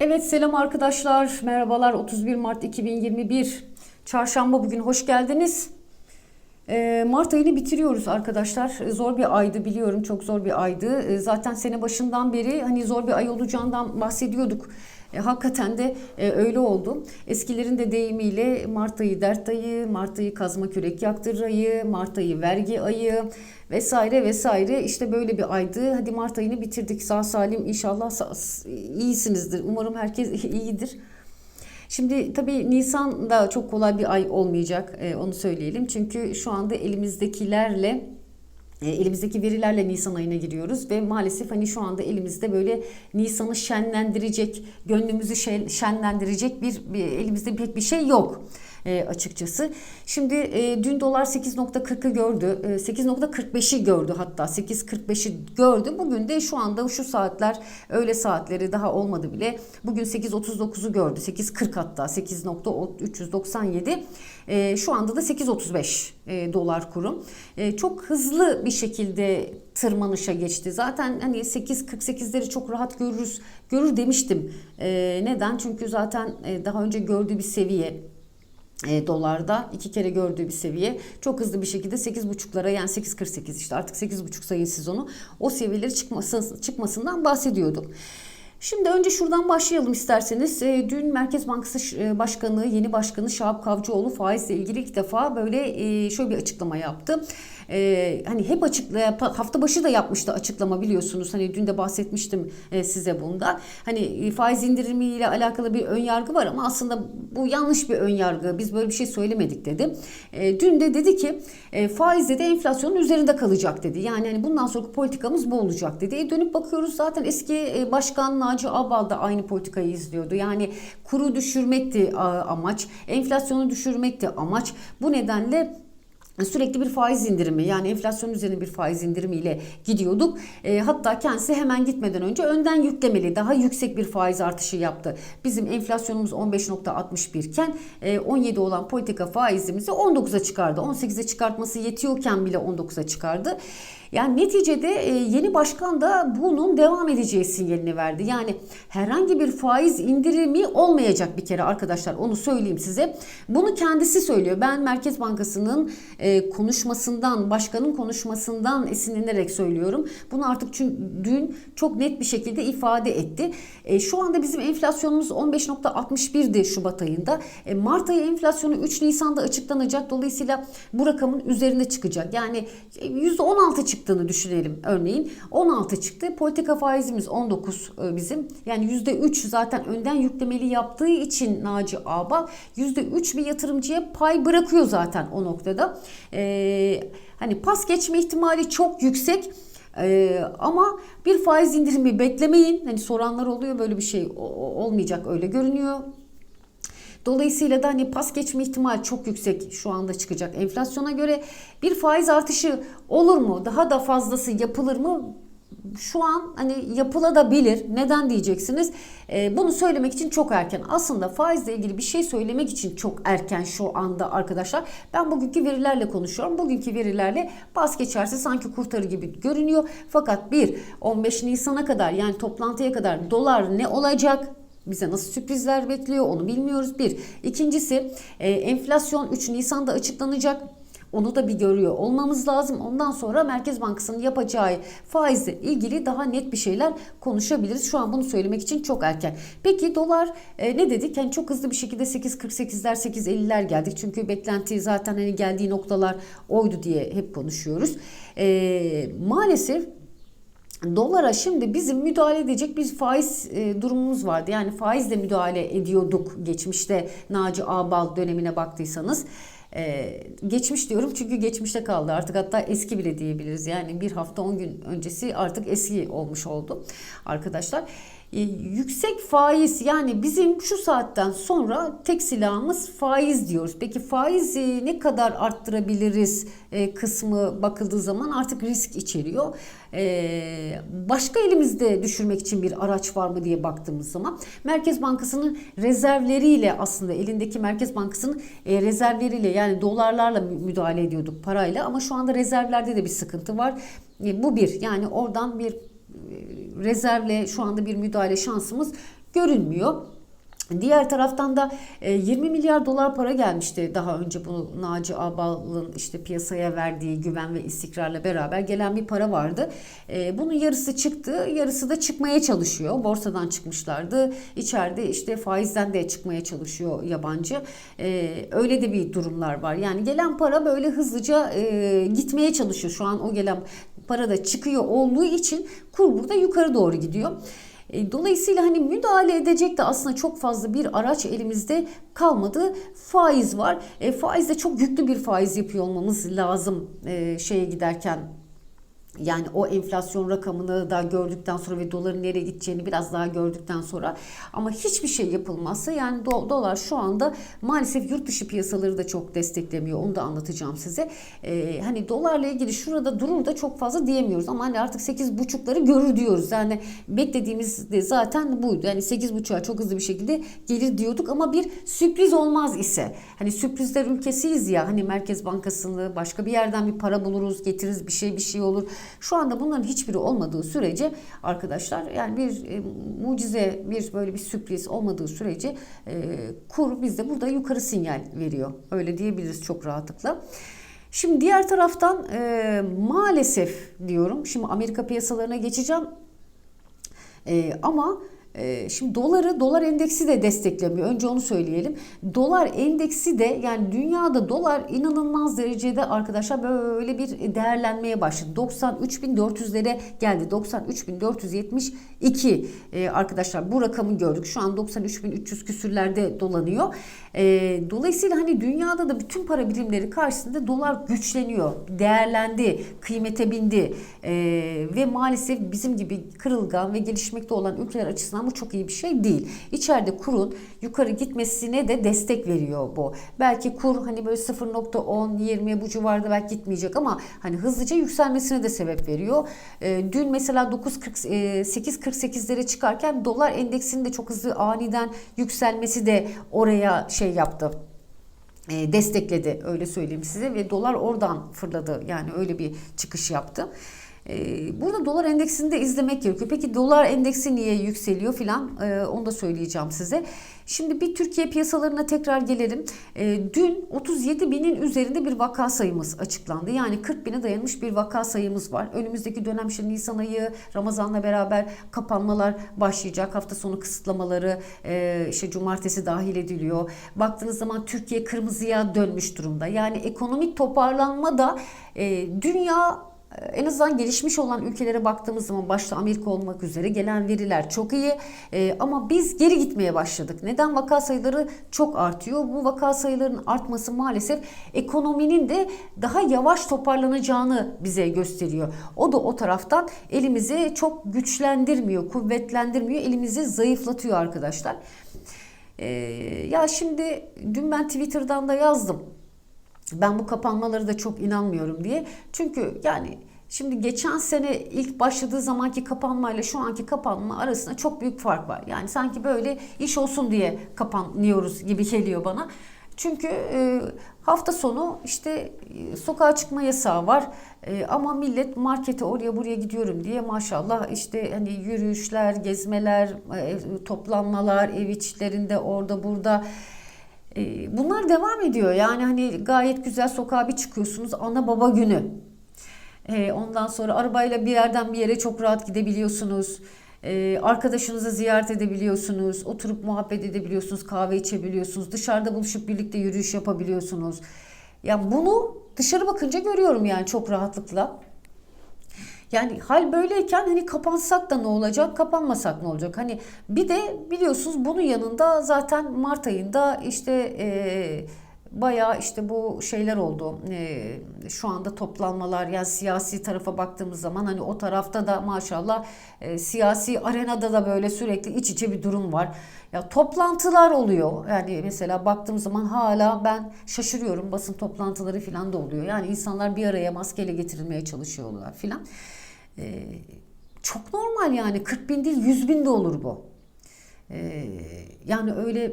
Evet selam arkadaşlar. Merhabalar 31 Mart 2021. Çarşamba bugün hoş geldiniz. Ee, Mart ayını bitiriyoruz arkadaşlar. Ee, Zor bir aydı biliyorum. Çok zor bir aydı. Ee, Zaten sene başından beri hani zor bir ay olacağından bahsediyorduk. E, hakikaten de e, öyle oldu. Eskilerin de deyimiyle Mart ayı dert ayı, Mart ayı kazma kürek yaktır ayı, Mart ayı vergi ayı vesaire vesaire. İşte böyle bir aydı. Hadi Mart ayını bitirdik. Sağ salim inşallah sa- iyisinizdir. Umarım herkes iyidir. Şimdi tabii Nisan da çok kolay bir ay olmayacak e, onu söyleyelim. Çünkü şu anda elimizdekilerle elimizdeki verilerle Nisan ayına giriyoruz ve maalesef hani şu anda elimizde böyle Nisan'ı şenlendirecek, gönlümüzü şen- şenlendirecek bir, bir elimizde pek bir şey yok e, açıkçası. Şimdi e, dün dolar 8.40'ı gördü. E, 8.45'i gördü hatta 8.45'i gördü. Bugün de şu anda şu saatler öğle saatleri daha olmadı bile. Bugün 8.39'u gördü. 8.40 hatta 8.397. E, şu anda da 8.35 e, dolar kurum. E, çok hızlı bir şekilde tırmanışa geçti. Zaten hani 8.48'leri çok rahat görürüz görür demiştim. E, neden? Çünkü zaten e, daha önce gördüğü bir seviye e, dolarda iki kere gördüğü bir seviye çok hızlı bir şekilde 8.5'lara yani 8.48 işte artık 8.5 sayın siz onu o seviyeleri çıkması, çıkmasından bahsediyorduk. Şimdi önce şuradan başlayalım isterseniz. E, dün Merkez Bankası e, Başkanı, yeni başkanı Şahap Kavcıoğlu faizle ilgili ilk defa böyle e, şöyle bir açıklama yaptı. E, hani hep açıkla hafta başı da yapmıştı açıklama biliyorsunuz. Hani dün de bahsetmiştim e, size bunda. Hani e, faiz indirimiyle alakalı bir ön yargı var ama aslında bu yanlış bir ön yargı. Biz böyle bir şey söylemedik dedi. E, dün de dedi ki e, faizde de enflasyonun üzerinde kalacak dedi. Yani hani bundan sonraki politikamız bu olacak dedi. E, dönüp bakıyoruz zaten eski e, başkan Naci Ağbal da aynı politikayı izliyordu. Yani kuru düşürmekti amaç, enflasyonu düşürmekti amaç. Bu nedenle sürekli bir faiz indirimi yani enflasyon üzerine bir faiz indirimiyle gidiyorduk. E, hatta kendisi hemen gitmeden önce önden yüklemeli daha yüksek bir faiz artışı yaptı. Bizim enflasyonumuz 15.61 iken e, 17 olan politika faizimizi 19'a çıkardı. 18'e çıkartması yetiyorken bile 19'a çıkardı. Yani neticede e, yeni başkan da bunun devam edeceği sinyalini verdi. Yani herhangi bir faiz indirimi olmayacak bir kere arkadaşlar onu söyleyeyim size. Bunu kendisi söylüyor. Ben Merkez Bankası'nın e, konuşmasından, başkanın konuşmasından esinlenerek söylüyorum. Bunu artık çünkü dün çok net bir şekilde ifade etti. E, şu anda bizim enflasyonumuz 15.61'di Şubat ayında. Mart ayı enflasyonu 3 Nisan'da açıklanacak. Dolayısıyla bu rakamın üzerine çıkacak. Yani %16 çıktı çıktığını düşünelim örneğin. 16 çıktı. Politika faizimiz 19 bizim. Yani %3 zaten önden yüklemeli yaptığı için Naci Ağbal %3 bir yatırımcıya pay bırakıyor zaten o noktada. Ee, hani pas geçme ihtimali çok yüksek. Ee, ama bir faiz indirimi beklemeyin. Hani soranlar oluyor böyle bir şey olmayacak öyle görünüyor. Dolayısıyla da hani pas geçme ihtimali çok yüksek şu anda çıkacak enflasyona göre. Bir faiz artışı olur mu? Daha da fazlası yapılır mı? Şu an hani yapılabilir. Neden diyeceksiniz? Ee, bunu söylemek için çok erken. Aslında faizle ilgili bir şey söylemek için çok erken şu anda arkadaşlar. Ben bugünkü verilerle konuşuyorum. Bugünkü verilerle bas geçerse sanki kurtarı gibi görünüyor. Fakat bir 15 Nisan'a kadar yani toplantıya kadar dolar ne olacak? Bize nasıl sürprizler bekliyor onu bilmiyoruz. Bir. İkincisi e, enflasyon 3 Nisan'da açıklanacak. Onu da bir görüyor olmamız lazım. Ondan sonra Merkez Bankası'nın yapacağı faizle ilgili daha net bir şeyler konuşabiliriz. Şu an bunu söylemek için çok erken. Peki dolar e, ne dedik? Yani çok hızlı bir şekilde 8.48'ler 8.50'ler geldik. Çünkü beklenti zaten hani geldiği noktalar oydu diye hep konuşuyoruz. E, maalesef Dolara şimdi bizim müdahale edecek bir faiz e, durumumuz vardı. Yani faizle müdahale ediyorduk geçmişte Naci Ağbal dönemine baktıysanız. Ee, geçmiş diyorum çünkü geçmişte kaldı artık hatta eski bile diyebiliriz. Yani bir hafta 10 gün öncesi artık eski olmuş oldu arkadaşlar. Ee, yüksek faiz yani bizim şu saatten sonra tek silahımız faiz diyoruz. Peki faizi ne kadar arttırabiliriz e, kısmı bakıldığı zaman artık risk içeriyor. E, başka elimizde düşürmek için bir araç var mı diye baktığımız zaman Merkez Bankası'nın rezervleriyle aslında elindeki Merkez Bankası'nın e, rezervleriyle yani dolarlarla müdahale ediyorduk parayla ama şu anda rezervlerde de bir sıkıntı var. E, bu bir yani oradan bir rezervle şu anda bir müdahale şansımız görünmüyor. Diğer taraftan da e, 20 milyar dolar para gelmişti daha önce bu Naci Ağbal'ın işte piyasaya verdiği güven ve istikrarla beraber gelen bir para vardı. E, Bunun yarısı çıktı, yarısı da çıkmaya çalışıyor. Borsadan çıkmışlardı. İçeride işte faizden de çıkmaya çalışıyor yabancı. E, Öyle de bir durumlar var. Yani gelen para böyle hızlıca e, gitmeye çalışıyor. Şu an o gelen para da çıkıyor olduğu için kur burada yukarı doğru gidiyor. E, Dolayısıyla hani müdahale edecek de aslında çok fazla bir araç elimizde kalmadı. Faiz var. E, faiz de çok yüklü bir faiz yapıyor olmamız lazım e, şeye giderken yani o enflasyon rakamını da gördükten sonra ve doların nereye gideceğini biraz daha gördükten sonra ama hiçbir şey yapılmazsa yani do- dolar şu anda maalesef yurt dışı piyasaları da çok desteklemiyor. Onu da anlatacağım size. Ee, hani dolarla ilgili şurada durur da çok fazla diyemiyoruz ama hani artık 8.5'ları görür diyoruz. Yani beklediğimiz de zaten buydu. Yani 8.5'a çok hızlı bir şekilde gelir diyorduk ama bir sürpriz olmaz ise hani sürprizler ülkesiyiz ya hani Merkez Bankası'nı başka bir yerden bir para buluruz getiririz bir şey bir şey olur. Şu anda bunların hiçbiri olmadığı sürece arkadaşlar yani bir e, mucize bir böyle bir sürpriz olmadığı sürece e, kur bizde burada yukarı sinyal veriyor. Öyle diyebiliriz çok rahatlıkla. Şimdi diğer taraftan e, maalesef diyorum şimdi Amerika piyasalarına geçeceğim. E, ama Şimdi doları, dolar endeksi de desteklemiyor. Önce onu söyleyelim. Dolar endeksi de yani dünyada dolar inanılmaz derecede arkadaşlar böyle bir değerlenmeye başladı. 93.400'lere geldi. 93.472 e, arkadaşlar bu rakamı gördük. Şu an 93.300 küsürlerde dolanıyor. E, dolayısıyla hani dünyada da bütün para birimleri karşısında dolar güçleniyor. Değerlendi, kıymete bindi. E, ve maalesef bizim gibi kırılgan ve gelişmekte olan ülkeler açısından bu çok iyi bir şey değil. İçeride kurun yukarı gitmesine de destek veriyor bu. Belki kur hani böyle 0.10 20 bu civarda belki gitmeyecek ama hani hızlıca yükselmesine de sebep veriyor. E, dün mesela 9.40 e, 8.48'lere çıkarken dolar endeksinin de çok hızlı aniden yükselmesi de oraya şey yaptı e, destekledi öyle söyleyeyim size ve dolar oradan fırladı yani öyle bir çıkış yaptı. E, Burada dolar endeksini de izlemek gerekiyor. Peki dolar endeksi niye yükseliyor filan e, onu da söyleyeceğim size. Şimdi bir Türkiye piyasalarına tekrar gelelim. E, Dün 37 binin üzerinde bir vaka sayımız açıklandı. Yani 40 bine dayanmış bir vaka sayımız var. Önümüzdeki dönem işte Nisan ayı Ramazan'la beraber kapanmalar başlayacak. Hafta sonu kısıtlamaları e, işte cumartesi dahil ediliyor. Baktığınız zaman Türkiye kırmızıya dönmüş durumda. Yani ekonomik toparlanma da e, dünya en azından gelişmiş olan ülkelere baktığımız zaman başta Amerika olmak üzere gelen veriler çok iyi Ee, ama biz geri gitmeye başladık. Neden vaka sayıları çok artıyor? Bu vaka sayılarının artması maalesef ekonominin de daha yavaş toparlanacağını bize gösteriyor. O da o taraftan elimizi çok güçlendirmiyor, kuvvetlendirmiyor, elimizi zayıflatıyor arkadaşlar. Ee, ya şimdi dün ben Twitter'dan da yazdım ben bu kapanmaları da çok inanmıyorum diye. Çünkü yani şimdi geçen sene ilk başladığı zamanki kapanmayla şu anki kapanma arasında çok büyük fark var. Yani sanki böyle iş olsun diye kapanıyoruz gibi geliyor bana. Çünkü e, hafta sonu işte e, sokağa çıkma yasağı var e, ama millet markete oraya buraya gidiyorum diye maşallah işte hani yürüyüşler, gezmeler, toplanmalar ev içlerinde orada burada Bunlar devam ediyor. Yani hani gayet güzel sokağa bir çıkıyorsunuz. Ana baba günü. E, ondan sonra arabayla bir yerden bir yere çok rahat gidebiliyorsunuz. E, arkadaşınızı ziyaret edebiliyorsunuz. Oturup muhabbet edebiliyorsunuz. Kahve içebiliyorsunuz. Dışarıda buluşup birlikte yürüyüş yapabiliyorsunuz. Ya bunu dışarı bakınca görüyorum yani çok rahatlıkla. Yani hal böyleyken hani kapansak da ne olacak, kapanmasak ne olacak? Hani bir de biliyorsunuz bunun yanında zaten Mart ayında işte e, bayağı işte bu şeyler oldu. E, şu anda toplanmalar yani siyasi tarafa baktığımız zaman hani o tarafta da maşallah e, siyasi arenada da böyle sürekli iç içe bir durum var. Ya toplantılar oluyor. Yani mesela baktığım zaman hala ben şaşırıyorum. Basın toplantıları falan da oluyor. Yani insanlar bir araya maskeyle getirilmeye çalışıyorlar filan. Ee, çok normal yani 40 bin değil 100 bin de olur bu. Ee, yani öyle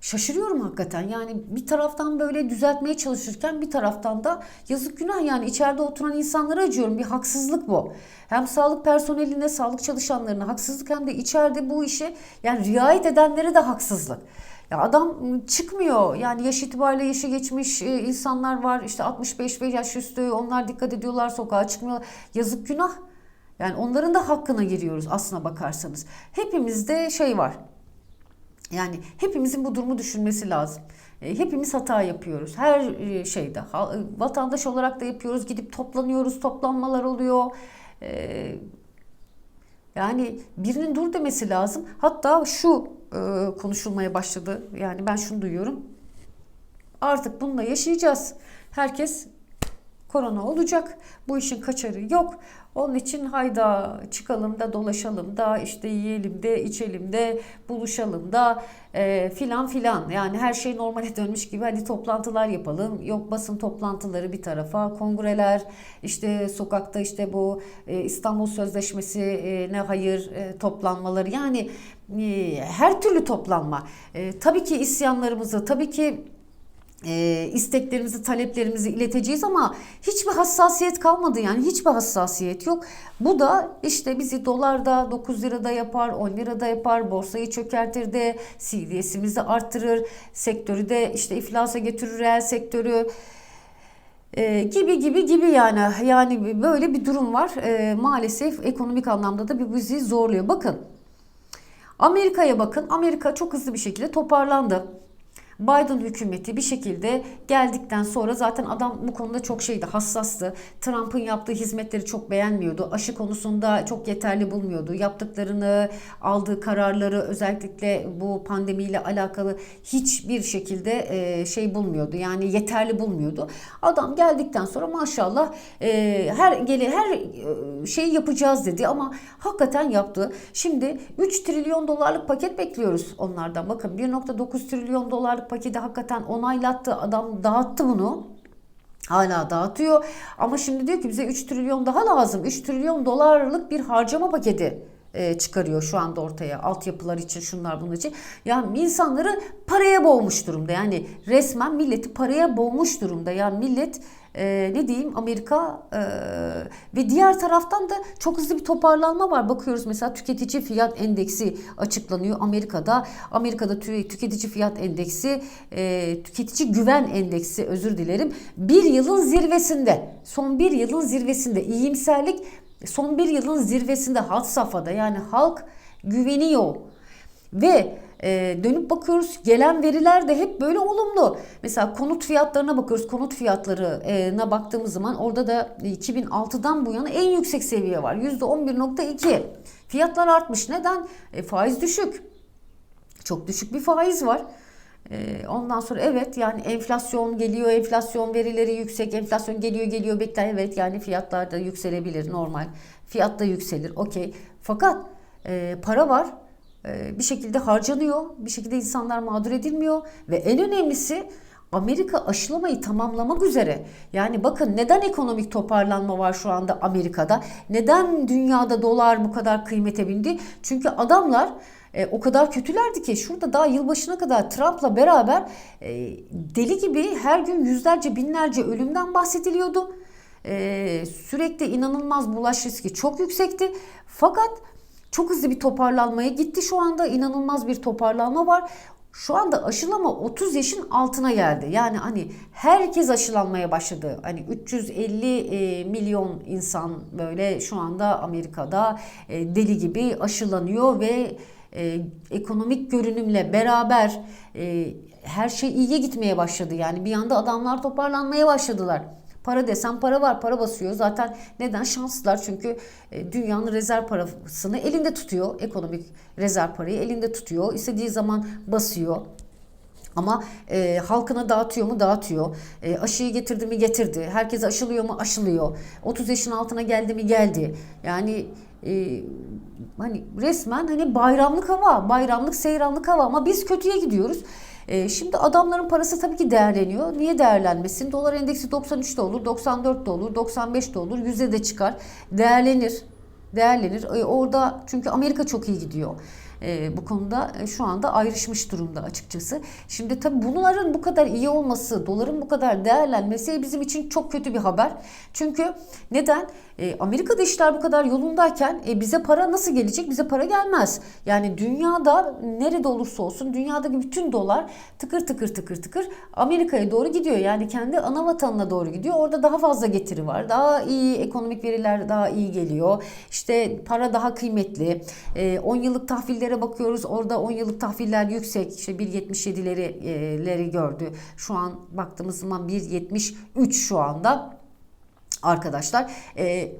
şaşırıyorum hakikaten. Yani bir taraftan böyle düzeltmeye çalışırken bir taraftan da yazık günah yani içeride oturan insanlara acıyorum. Bir haksızlık bu. Hem sağlık personeline, sağlık çalışanlarına haksızlık hem de içeride bu işe yani riayet edenlere de haksızlık. Ya adam çıkmıyor. Yani yaş itibariyle yaşı geçmiş e, insanlar var. İşte 65 ve yaş üstü onlar dikkat ediyorlar sokağa çıkmıyor. Yazık günah. Yani onların da hakkına giriyoruz aslına bakarsanız. Hepimizde şey var. Yani hepimizin bu durumu düşünmesi lazım. E, Hepimiz hata yapıyoruz. Her e, şeyde. E, Vatandaş olarak da yapıyoruz. Gidip toplanıyoruz. Toplanmalar oluyor. Yani birinin dur demesi lazım. Hatta şu e, konuşulmaya başladı. Yani ben şunu duyuyorum. Artık bununla yaşayacağız. Herkes korona olacak. Bu işin kaçarı yok. Onun için hayda çıkalım da dolaşalım da işte yiyelim de içelim de buluşalım da e, filan filan. Yani her şey normale dönmüş gibi hadi toplantılar yapalım. Yok basın toplantıları bir tarafa, kongreler, işte sokakta işte bu e, İstanbul Sözleşmesi e, ne hayır e, toplanmaları. Yani e, her türlü toplanma. E, tabii ki isyanlarımızı, tabii ki e, isteklerimizi, taleplerimizi ileteceğiz ama hiçbir hassasiyet kalmadı yani hiçbir hassasiyet yok. Bu da işte bizi dolarda 9 lirada yapar, 10 lirada yapar, borsayı çökertir de CDS'imizi arttırır, sektörü de işte iflasa götürür reel sektörü. E, gibi gibi gibi yani yani böyle bir durum var. E, maalesef ekonomik anlamda da bir bizi zorluyor. Bakın Amerika'ya bakın. Amerika çok hızlı bir şekilde toparlandı. Biden hükümeti bir şekilde geldikten sonra zaten adam bu konuda çok şeydi, hassastı. Trump'ın yaptığı hizmetleri çok beğenmiyordu. Aşı konusunda çok yeterli bulmuyordu. Yaptıklarını, aldığı kararları özellikle bu pandemiyle alakalı hiçbir şekilde e, şey bulmuyordu. Yani yeterli bulmuyordu. Adam geldikten sonra maşallah e, her gele her e, şeyi yapacağız dedi ama hakikaten yaptı. Şimdi 3 trilyon dolarlık paket bekliyoruz onlardan. Bakın 1.9 trilyon dolarlık paketi hakikaten onaylattı. Adam dağıttı bunu. Hala dağıtıyor. Ama şimdi diyor ki bize 3 trilyon daha lazım. 3 trilyon dolarlık bir harcama paketi e, çıkarıyor şu anda ortaya. Altyapılar için şunlar bunlar için. Yani insanları paraya boğmuş durumda. Yani resmen milleti paraya boğmuş durumda. Yani millet e, ne diyeyim Amerika e, ve diğer taraftan da çok hızlı bir toparlanma var. Bakıyoruz mesela tüketici fiyat endeksi açıklanıyor Amerika'da. Amerika'da tü- tüketici fiyat endeksi, e, tüketici güven endeksi özür dilerim. Bir yılın zirvesinde. Son bir yılın zirvesinde. iyimserlik son bir yılın zirvesinde had safhada. Yani halk güveniyor. Ve e, dönüp bakıyoruz gelen veriler de hep böyle olumlu. Mesela konut fiyatlarına bakıyoruz. Konut fiyatlarına baktığımız zaman orada da 2006'dan bu yana en yüksek seviye var. %11.2. Fiyatlar artmış. Neden? E, faiz düşük. Çok düşük bir faiz var. E, Ondan sonra evet yani enflasyon geliyor, enflasyon verileri yüksek, enflasyon geliyor geliyor bekler evet yani fiyatlar da yükselebilir normal. Fiyat da yükselir okey. Fakat e, para var bir şekilde harcanıyor, bir şekilde insanlar mağdur edilmiyor ve en önemlisi Amerika aşılamayı tamamlamak üzere. Yani bakın neden ekonomik toparlanma var şu anda Amerika'da? Neden dünyada dolar bu kadar kıymete bindi? Çünkü adamlar e, o kadar kötülerdi ki şurada daha yılbaşına kadar Trump'la beraber e, deli gibi her gün yüzlerce binlerce ölümden bahsediliyordu. E, sürekli inanılmaz bulaş riski çok yüksekti. Fakat çok hızlı bir toparlanmaya gitti şu anda inanılmaz bir toparlanma var. Şu anda aşılama 30 yaşın altına geldi. Yani hani herkes aşılanmaya başladı. Hani 350 e, milyon insan böyle şu anda Amerika'da e, deli gibi aşılanıyor ve e, ekonomik görünümle beraber her şey iyiye gitmeye başladı. Yani bir anda adamlar toparlanmaya başladılar. Para desem para var, para basıyor. Zaten neden? Şanslılar çünkü e, dünyanın rezerv parasını elinde tutuyor. Ekonomik rezerv parayı elinde tutuyor. İstediği zaman basıyor. Ama e, halkına dağıtıyor mu? Dağıtıyor. E, aşıyı getirdi mi? Getirdi. Herkes aşılıyor mu? Aşılıyor. 30 yaşın altına geldi mi? Geldi. Yani e, hani resmen hani bayramlık hava, bayramlık seyranlık hava ama biz kötüye gidiyoruz. E, şimdi adamların parası tabii ki değerleniyor. Niye değerlenmesin? Dolar endeksi 93 de olur, 94 de olur, 95 de olur, 100'e de çıkar. Değerlenir. Değerlenir. E, orada çünkü Amerika çok iyi gidiyor. E, bu konuda e, şu anda ayrışmış durumda açıkçası. Şimdi tabii bunların bu kadar iyi olması, doların bu kadar değerlenmesi bizim için çok kötü bir haber. Çünkü neden? E, Amerika'da işler bu kadar yolundayken e, bize para nasıl gelecek? Bize para gelmez. Yani dünyada nerede olursa olsun dünyadaki bütün dolar tıkır tıkır tıkır tıkır Amerika'ya doğru gidiyor. Yani kendi ana vatanına doğru gidiyor. Orada daha fazla getiri var. Daha iyi ekonomik veriler daha iyi geliyor. İşte para daha kıymetli. E, 10 yıllık tahvillere bakıyoruz. Orada 10 yıllık tahviller yüksek. İşte 1.77'leri e, leri gördü. Şu an baktığımız zaman 1.73 şu anda arkadaşlar. E,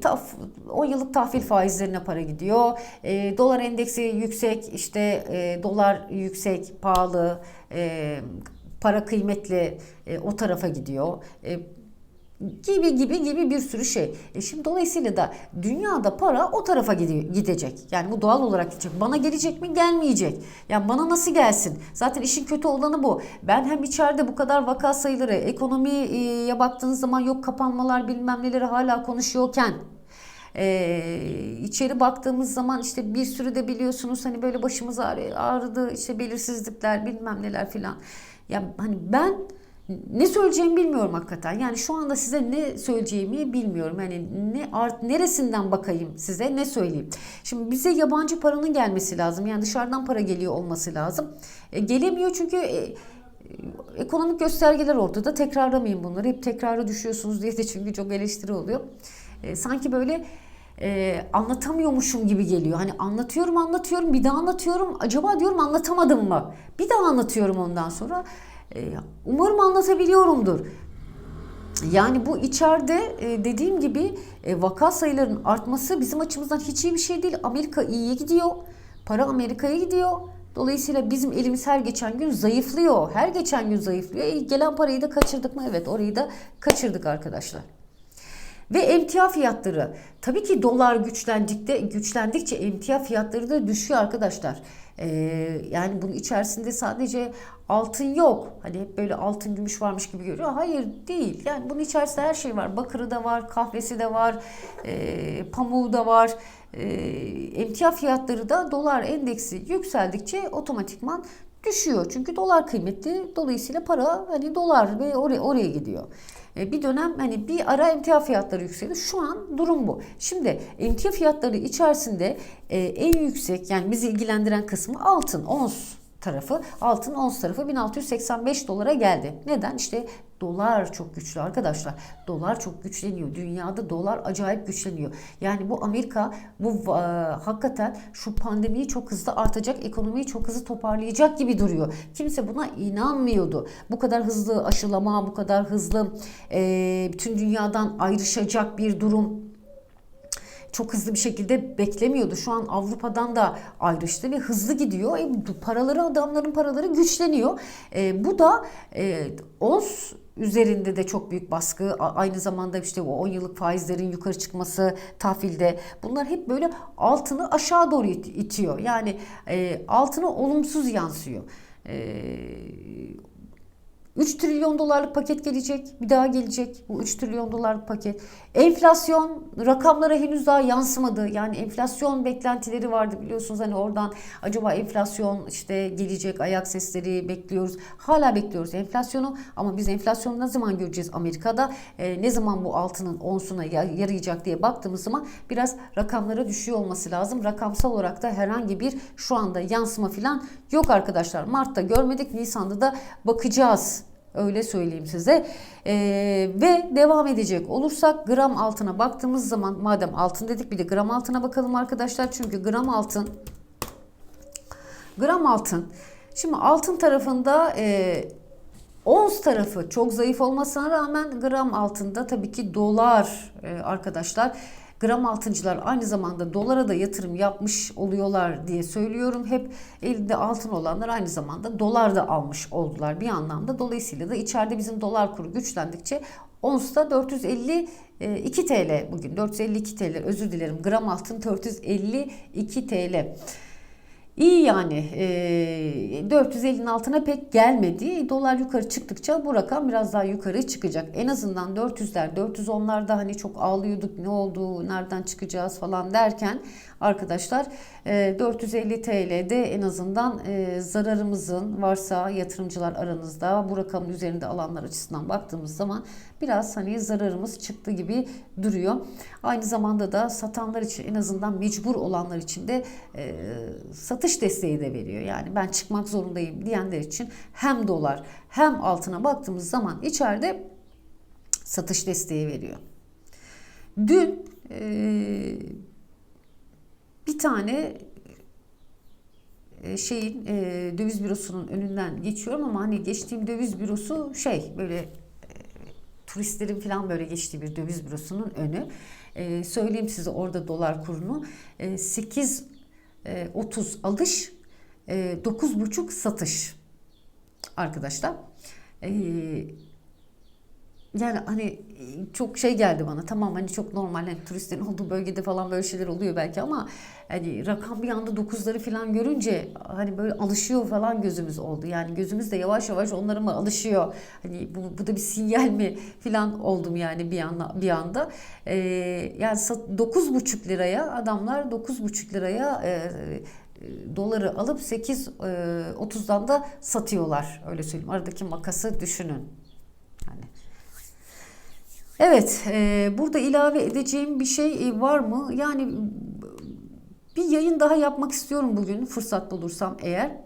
taf, 10 yıllık tahvil faizlerine para gidiyor. E, dolar endeksi yüksek, işte e, dolar yüksek, pahalı, e, para kıymetli e, o tarafa gidiyor. E, gibi gibi gibi bir sürü şey. E şimdi dolayısıyla da dünyada para o tarafa gidecek. Yani bu doğal olarak gidecek. Bana gelecek mi? Gelmeyecek. Yani bana nasıl gelsin? Zaten işin kötü olanı bu. Ben hem içeride bu kadar vaka sayıları, ekonomiye baktığınız zaman yok kapanmalar bilmem neleri hala konuşuyorken ee, içeri baktığımız zaman işte bir sürü de biliyorsunuz hani böyle başımız ağrıdı işte belirsizlikler bilmem neler filan. Ya hani ben ne söyleyeceğimi bilmiyorum hakikaten. Yani şu anda size ne söyleyeceğimi bilmiyorum. Yani ne art neresinden bakayım size ne söyleyeyim. Şimdi bize yabancı paranın gelmesi lazım. Yani dışarıdan para geliyor olması lazım. E, gelemiyor çünkü e, ekonomik göstergeler ortada. Tekrarlamayayım bunları. Hep tekrara düşüyorsunuz diye de çünkü çok eleştiri oluyor. E, sanki böyle e, anlatamıyormuşum gibi geliyor. Hani anlatıyorum anlatıyorum bir daha anlatıyorum. Acaba diyorum anlatamadım mı? Bir daha anlatıyorum ondan sonra. Ee, umarım anlatabiliyorumdur. Yani bu içeride e, dediğim gibi e, vaka sayılarının artması bizim açımızdan hiç iyi bir şey değil. Amerika iyiye gidiyor. Para Amerika'ya gidiyor. Dolayısıyla bizim elimiz her geçen gün zayıflıyor. Her geçen gün zayıflıyor. E, gelen parayı da kaçırdık mı? Evet orayı da kaçırdık arkadaşlar. Ve emtia fiyatları. Tabii ki dolar güçlendikçe, güçlendikçe emtia fiyatları da düşüyor arkadaşlar. Ee, yani bunun içerisinde sadece altın yok. Hani hep böyle altın gümüş varmış gibi görüyor. Hayır değil. Yani bunun içerisinde her şey var. Bakırı da var, kahvesi de var, e, pamuğu da var. E, emtia fiyatları da dolar endeksi yükseldikçe otomatikman düşüyor. Çünkü dolar kıymetli. Dolayısıyla para hani dolar ve oraya oraya gidiyor. E, bir dönem hani bir ara emtia fiyatları yükseldi. Şu an durum bu. Şimdi emtia fiyatları içerisinde e, en yüksek yani bizi ilgilendiren kısmı altın, ons tarafı altın ons tarafı 1685 dolara geldi. Neden? İşte dolar çok güçlü arkadaşlar. Dolar çok güçleniyor. Dünyada dolar acayip güçleniyor. Yani bu Amerika bu e, hakikaten şu pandemiyi çok hızlı artacak, ekonomiyi çok hızlı toparlayacak gibi duruyor. Kimse buna inanmıyordu. Bu kadar hızlı aşılama, bu kadar hızlı e, bütün dünyadan ayrışacak bir durum çok hızlı bir şekilde beklemiyordu. Şu an Avrupa'dan da ayrıştı ve hızlı gidiyor. E, paraları adamların paraları güçleniyor. E, bu da e, OZ üzerinde de çok büyük baskı. Aynı zamanda işte o 10 yıllık faizlerin yukarı çıkması tahvilde. Bunlar hep böyle altını aşağı doğru itiyor. Yani e, altına olumsuz yansıyor. E, 3 trilyon dolarlık paket gelecek. Bir daha gelecek bu 3 trilyon dolarlık paket. Enflasyon rakamlara henüz daha yansımadı. Yani enflasyon beklentileri vardı biliyorsunuz hani oradan acaba enflasyon işte gelecek ayak sesleri bekliyoruz. Hala bekliyoruz enflasyonu ama biz enflasyonu ne zaman göreceğiz Amerika'da? E, ne zaman bu altının onsuna yarayacak diye baktığımız zaman biraz rakamlara düşüyor olması lazım. Rakamsal olarak da herhangi bir şu anda yansıma falan yok arkadaşlar. Mart'ta görmedik. Nisan'da da bakacağız. Öyle söyleyeyim size. Ee, ve devam edecek olursak gram altına baktığımız zaman madem altın dedik bir de gram altına bakalım arkadaşlar. Çünkü gram altın gram altın şimdi altın tarafında e, ons tarafı çok zayıf olmasına rağmen gram altında tabii ki dolar e, arkadaşlar gram altıncılar aynı zamanda dolara da yatırım yapmış oluyorlar diye söylüyorum. Hep elinde altın olanlar aynı zamanda dolar da almış oldular bir anlamda. Dolayısıyla da içeride bizim dolar kuru güçlendikçe onsta 452 TL bugün 452 TL özür dilerim gram altın 452 TL. İyi yani e, 450'nin altına pek gelmedi. Dolar yukarı çıktıkça bu rakam biraz daha yukarı çıkacak. En azından 400'ler 410'larda hani çok ağlıyorduk ne oldu nereden çıkacağız falan derken arkadaşlar e, 450 TL'de en azından e, zararımızın varsa yatırımcılar aranızda bu rakamın üzerinde alanlar açısından baktığımız zaman biraz hani zararımız çıktı gibi duruyor. Aynı zamanda da satanlar için en azından mecbur olanlar için de e, satış desteği de veriyor. Yani ben çıkmak zorundayım diyenler için hem dolar hem altına baktığımız zaman içeride satış desteği veriyor. Dün e, tane e, şeyin e, döviz bürosunun önünden geçiyorum ama hani geçtiğim döviz bürosu şey böyle e, turistlerin falan böyle geçtiği bir döviz bürosunun önü. E, söyleyeyim size orada dolar kurunu. E, 8 e, 30 alış, e, 9,5 satış arkadaşlar. E, yani hani çok şey geldi bana. Tamam hani çok normal hani turistlerin olduğu bölgede falan böyle şeyler oluyor belki ama hani rakam bir anda dokuzları falan görünce hani böyle alışıyor falan gözümüz oldu. Yani gözümüz de yavaş yavaş onlara mı alışıyor? Hani bu, bu da bir sinyal mi falan oldum yani bir anda bir anda. Ee, yani dokuz buçuk liraya adamlar dokuz buçuk liraya e, doları alıp 8 e, 30'dan da satıyorlar. Öyle söyleyeyim. Aradaki makası düşünün. Yani Evet, e, burada ilave edeceğim bir şey e, var mı? Yani bir yayın daha yapmak istiyorum bugün fırsat bulursam eğer.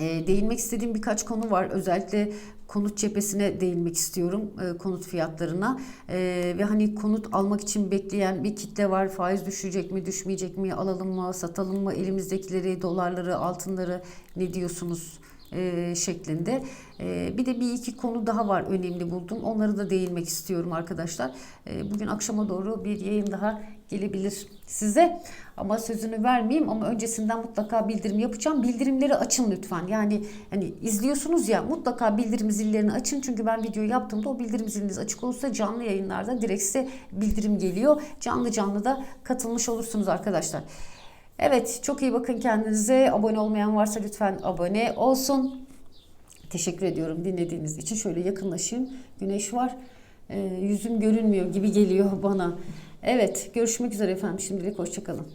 E, değinmek istediğim birkaç konu var. Özellikle konut cephesine değinmek istiyorum e, konut fiyatlarına e, ve hani konut almak için bekleyen bir kitle var faiz düşecek mi düşmeyecek mi alalım mı satalım mı elimizdekileri dolarları altınları ne diyorsunuz e, şeklinde. E, bir de bir iki konu daha var önemli buldum. Onları da değinmek istiyorum arkadaşlar. E, bugün akşama doğru bir yayın daha gelebilir size. Ama sözünü vermeyeyim ama öncesinden mutlaka bildirim yapacağım. Bildirimleri açın lütfen. Yani hani izliyorsunuz ya mutlaka bildirim zillerini açın. Çünkü ben video yaptığımda o bildirim ziliniz açık olursa canlı yayınlarda direkt size bildirim geliyor. Canlı canlı da katılmış olursunuz arkadaşlar. Evet çok iyi bakın kendinize. Abone olmayan varsa lütfen abone olsun. Teşekkür ediyorum dinlediğiniz için. Şöyle yakınlaşayım. Güneş var. E, yüzüm görünmüyor gibi geliyor bana. Evet görüşmek üzere efendim. Şimdilik hoşçakalın.